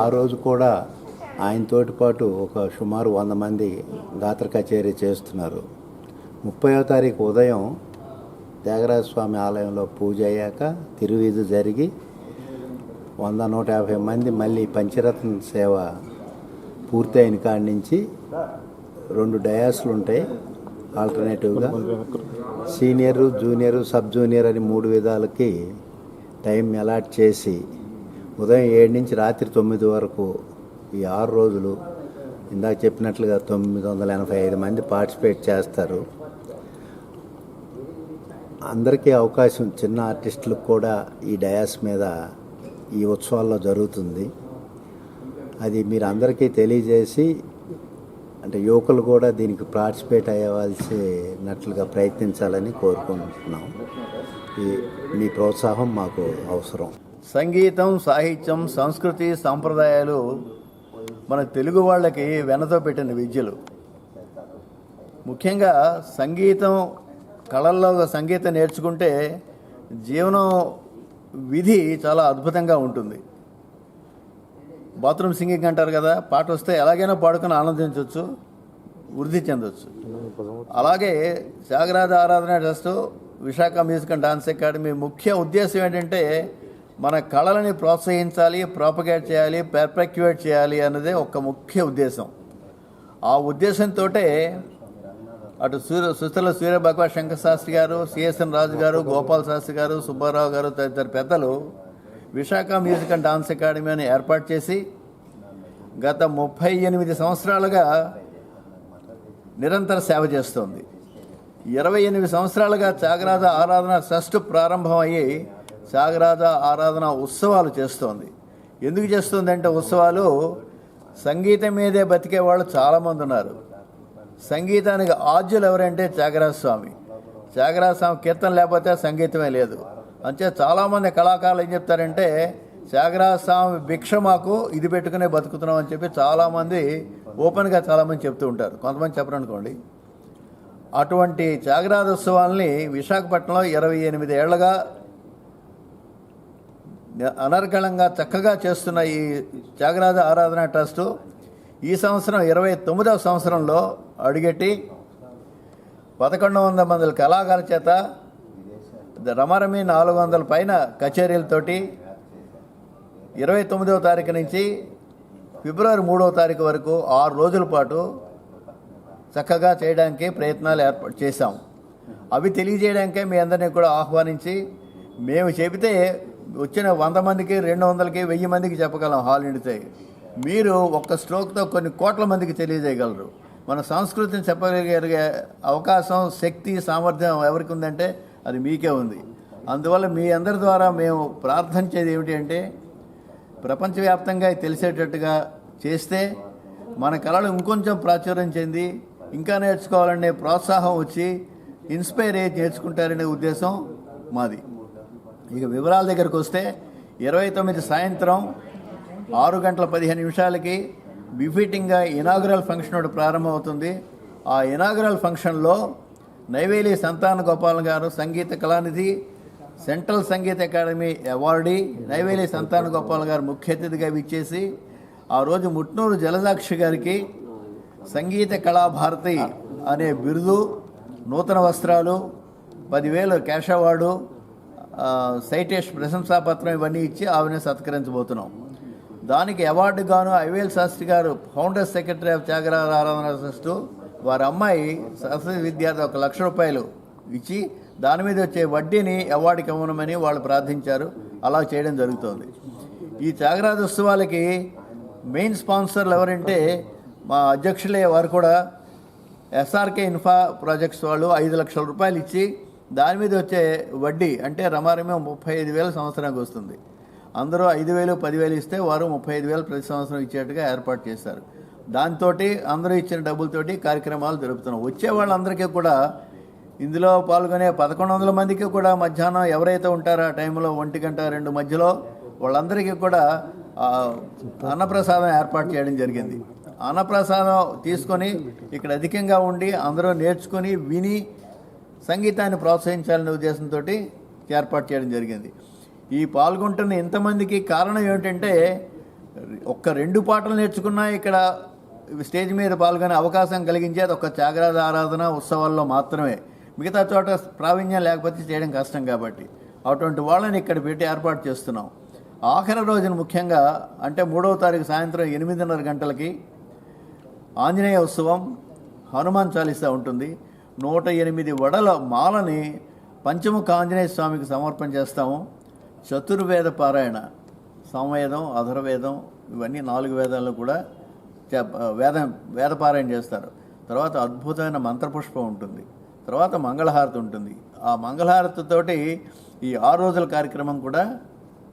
ఆ రోజు కూడా ఆయనతోటి పాటు ఒక సుమారు వంద మంది గాత్ర కచేరీ చేస్తున్నారు. ముప్పయో తారీఖు ఉదయం త్యాగరాజ స్వామి ఆలయంలో పూజ అయ్యాక తిరువీధి జరిగి వంద నూట యాభై మంది మళ్ళీ పంచరత్న సేవ పూర్తయిన కాడి నుంచి రెండు డయాస్లు ఉంటాయి. ఆల్టర్నేటివ్గా సీనియర్ జూనియర్ సబ్ జూనియర్ అని మూడు విధాలకి టైం అలాట్ చేసి ఉదయం ఏడు నుంచి రాత్రి తొమ్మిది వరకు ఈ ఆరు రోజులు ఇందాక చెప్పినట్లుగా తొమ్మిది వందల ఎనభై ఐదు మంది పార్టిసిపేట్ చేస్తారు. అందరికీ అవకాశం చిన్న ఆర్టిస్టులకు కూడా ఈ డయాస్ మీద ఈ ఉత్సవాల్లో జరుగుతుంది. అది మీరు అందరికీ తెలియజేసి అంటే యువకులు కూడా దీనికి పార్టిసిపేట్ అయ్యవలసినట్లుగా ప్రయత్నించాలని కోరుకుంటున్నాం. ఈ మీ ప్రోత్సాహం మాకు అవసరం. సంగీతం సాహిత్యం సంస్కృతి సాంప్రదాయాలు మన తెలుగు వాళ్ళకి వెనతో పెట్టిన విద్యలు. ముఖ్యంగా సంగీతం కళల్లో సంగీతం నేర్చుకుంటే జీవనం విధి చాలా అద్భుతంగా ఉంటుంది. బాత్రూమ్ సింగింగ్ అంటారు కదా పాట వస్తే ఎలాగైనా పాడుకొని ఆనందించవచ్చు వృద్ధి చెందొచ్చు. అలాగే జాగ్రత్త Aradhana trust Visakha music and dance academy ముఖ్య ఉద్దేశం ఏంటంటే మన కళలని ప్రోత్సహించాలి ప్రాపగేట్ చేయాలి పెర్పెక్యువేట్ చేయాలి అన్నదే ఒక ముఖ్య ఉద్దేశం. ఆ ఉద్దేశంతో అటు సూర్య సుస్థల సూర్య భగవా శంకర్ శాస్త్రి గారు సిఎస్ఎన్ రాజు గారు గోపాల్ శాస్త్రి గారు సుబ్బారావు గారు తదితర పెద్దలు విశాఖ మ్యూజిక్ అండ్ డాన్స్ అకాడమీని ఏర్పాటు చేసి గత ముప్పై ఎనిమిది సంవత్సరాలుగా నిరంతర సేవ చేస్తోంది. ఇరవై ఎనిమిది సంవత్సరాలుగా త్యాగరాజ ఆరాధన ట్రస్ట్ ప్రారంభం అయ్యి త్యాగరాజ ఆరాధన ఉత్సవాలు చేస్తోంది. ఎందుకు చేస్తుంది అంటే ఉత్సవాలు? సంగీతం మీదే బతికే వాళ్ళు చాలామంది ఉన్నారు. సంగీతానికి ఆద్యులు ఎవరంటే త్యాగరాజ స్వామి. త్యాగరాజ స్వామి కీర్తన లేకపోతే సంగీతమే లేదు. అంతే చాలామంది కళాకారులు ఏం చెప్తారంటే త్యాగరాజ స్వామి భిక్ష మాకు ఇది పెట్టుకునే బతుకుతున్నాం అని చెప్పి చాలామంది ఓపెన్గా చాలామంది చెప్తూ ఉంటారు. కొంతమంది చెప్పరనుకోండి అటువంటి త్యాగరాజ ఉత్సవాల్ని విశాఖపట్నంలో ఇరవై ఎనిమిది ఏళ్ళుగా అనర్గళంగా చక్కగా చేస్తున్న ఈ త్యాగరాజ ఆరాధన ట్రస్టు ఈ సంవత్సరం ఇరవై తొమ్మిదవ సంవత్సరంలో అడుగెట్టి పదకొండు వందల మంది కళాకారుల చేత రమరమి నాలుగు వందల పైన కచేరీలతోటి ఇరవై తొమ్మిదవ తారీఖు నుంచి ఫిబ్రవరి మూడవ తారీఖు వరకు ఆరు రోజుల పాటు చక్కగా చేయడానికి ప్రయత్నాలు ఏర్పాటు చేశాం. అవి తెలియజేయడానికే మీ అందరినీ కూడా ఆహ్వానించి మేము చెబితే వచ్చిన వంద మందికి రెండు వందలకి వెయ్యి మందికి చెప్పగలం హాల్ నిండితే మీరు ఒక్క స్ట్రోక్తో కొన్ని కోట్ల మందికి తెలియజేయగలరు. మన సంస్కృతిని చెప్పగలిగే అవకాశం శక్తి సామర్థ్యం ఎవరికి ఉందంటే అది మీకే ఉంది. అందువల్ల మీ అందరి ద్వారా మేము ప్రార్థించేది ఏమిటి అంటే ప్రపంచవ్యాప్తంగా తెలిసేటట్టుగా చేస్తే మన కళలు ఇంకొంచెం ప్రాచుర్యం చెంది ఇంకా నేర్చుకోవాలనే ప్రోత్సాహం వచ్చి ఇన్స్పైర్ అయ్యి నేర్చుకుంటారనే ఉద్దేశం మాది. ఇక వివరాల దగ్గరకు వస్తే ఇరవై తొమ్మిది సాయంత్రం ఆరు గంటల పదిహేను నిమిషాలకి బిఫిటింగ్గా ఇనాగురల్ ఫంక్షన్ ఒకటి ప్రారంభమవుతుంది. ఆ ఇనాగురల్ ఫంక్షన్లో Neyveli Santhana Gopal garu Sangeetha Kalanidhi central Sangeetha academy awardee Neyveli Santhana Gopal garu ముఖ్య అతిథిగా విచ్చేసి ఆ రోజు ముట్నూరు జలదాక్షి గారికి సంగీత కళాభారతి అనే బిరుదు నూతన వస్త్రాలు పదివేలు క్యాష్ అవార్డు ఆ, ప్రశంసా ప్రశంసాపత్రం ఇవన్నీ ఇచ్చి ఆవిడని సత్కరించబోతున్నాం. దానికి అవార్డు గాను ఐవేల్ శాస్త్రి గారు ఫౌండర్ సెక్రటరీ ఆఫ్ త్యాగరాజ ఆరాధన ట్రస్ట్ వారి అమ్మాయి సరస్వతి విద్యార్థి ఒక లక్ష రూపాయలు ఇచ్చి దాని మీద వచ్చే వడ్డీని అవార్డుకి ఇవ్వనమని వాళ్ళు ప్రార్థించారు. అలా చేయడం జరుగుతోంది. ఈ త్యాగరాజ ఉత్సవాలకి మెయిన్ స్పాన్సర్లు ఎవరంటే మా అధ్యక్షులే వారు కూడా ఎస్ఆర్కే ఇన్ఫా ప్రాజెక్ట్స్ వాళ్ళు ఐదు లక్షల రూపాయలు ఇచ్చి దాని మీద వచ్చే వడ్డీ అంటే రమారమే ముప్పై ఐదు వేల సంవత్సరానికి వస్తుంది. అందరూ ఐదు వేలు పదివేలు ఇస్తే వారు ముప్పై ఐదు వేలు ప్రతి సంవత్సరం ఇచ్చేట్టుగా ఏర్పాటు చేశారు. దాంతో అందరూ ఇచ్చిన డబ్బులతోటి కార్యక్రమాలు జరుపుతున్నాం. వచ్చే వాళ్ళందరికీ కూడా ఇందులో పాల్గొనే పదకొండు వందల మందికి కూడా మధ్యాహ్నం ఎవరైతే ఉంటారో ఆ టైంలో ఒంటి గంట రెండు మధ్యలో వాళ్ళందరికీ కూడా అన్నప్రసాదం ఏర్పాటు చేయడం జరిగింది. అన్నప్రసాదం తీసుకొని ఇక్కడ అధికంగా ఉండి అందరూ నేర్చుకొని విని సంగీతాన్ని ప్రోత్సహించాలనే ఉద్దేశంతో ఏర్పాటు చేయడం జరిగింది. ఈ పాల్గొంటున్న ఇంతమందికి కారణం ఏమిటంటే ఒక్క రెండు పాటలు నేర్చుకున్నా ఇక్కడ స్టేజ్ మీద పాల్గొనే అవకాశం కలిగించేది ఒక త్యాగరాజ ఆరాధన ఉత్సవాల్లో మాత్రమే. మిగతా చోట ప్రావీణ్యం లేకపోతే చేయడం కష్టం కాబట్టి. అటువంటి వాళ్ళని ఇక్కడ పెట్టి ఏర్పాటు చేస్తున్నాం. ఆఖరి రోజున ముఖ్యంగా అంటే మూడవ తారీఖు సాయంత్రం ఎనిమిదిన్నర గంటలకి ఆంజనేయ ఉత్సవం హనుమాన్ చాలీసా ఉంటుంది. నూట ఎనిమిది వడల మాలని పంచముఖ ఆంజనేయ స్వామికి సమర్పణ చేస్తాము. చతుర్వేద పారాయణ సమవేదం అధర్వేదం ఇవన్నీ నాలుగు వేదాల్లో కూడా చెప్- వేదం వేదపారాయణ చేస్తారు. తర్వాత అద్భుతమైన మంత్రపుష్పం ఉంటుంది. తర్వాత మంగళహారతి ఉంటుంది. ఆ మంగళహారతితోటి ఈ ఆరు రోజుల కార్యక్రమం కూడా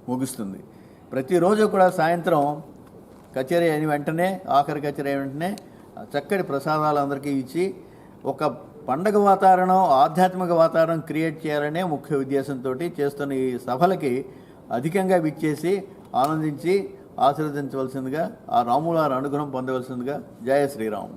ముగుస్తుంది. ప్రతిరోజు కూడా సాయంత్రం కచేరీ అయిన వెంటనే ఆఖరి కచేరీ అయిన వెంటనే చక్కటి ప్రసాదాలు అందరికీ ఇచ్చి ఒక పండగ వాతావరణం ఆధ్యాత్మిక వాతావరణం క్రియేట్ చేయాలనే ముఖ్య ఉద్దేశంతో చేస్తున్న ఈ సభలకి అధికంగా విచ్చేసి ఆనందించి ఆశీర్వదించవలసిందిగా ఆ రాములారు అనుగ్రహం పొందవలసిందిగా జయ శ్రీరామ్.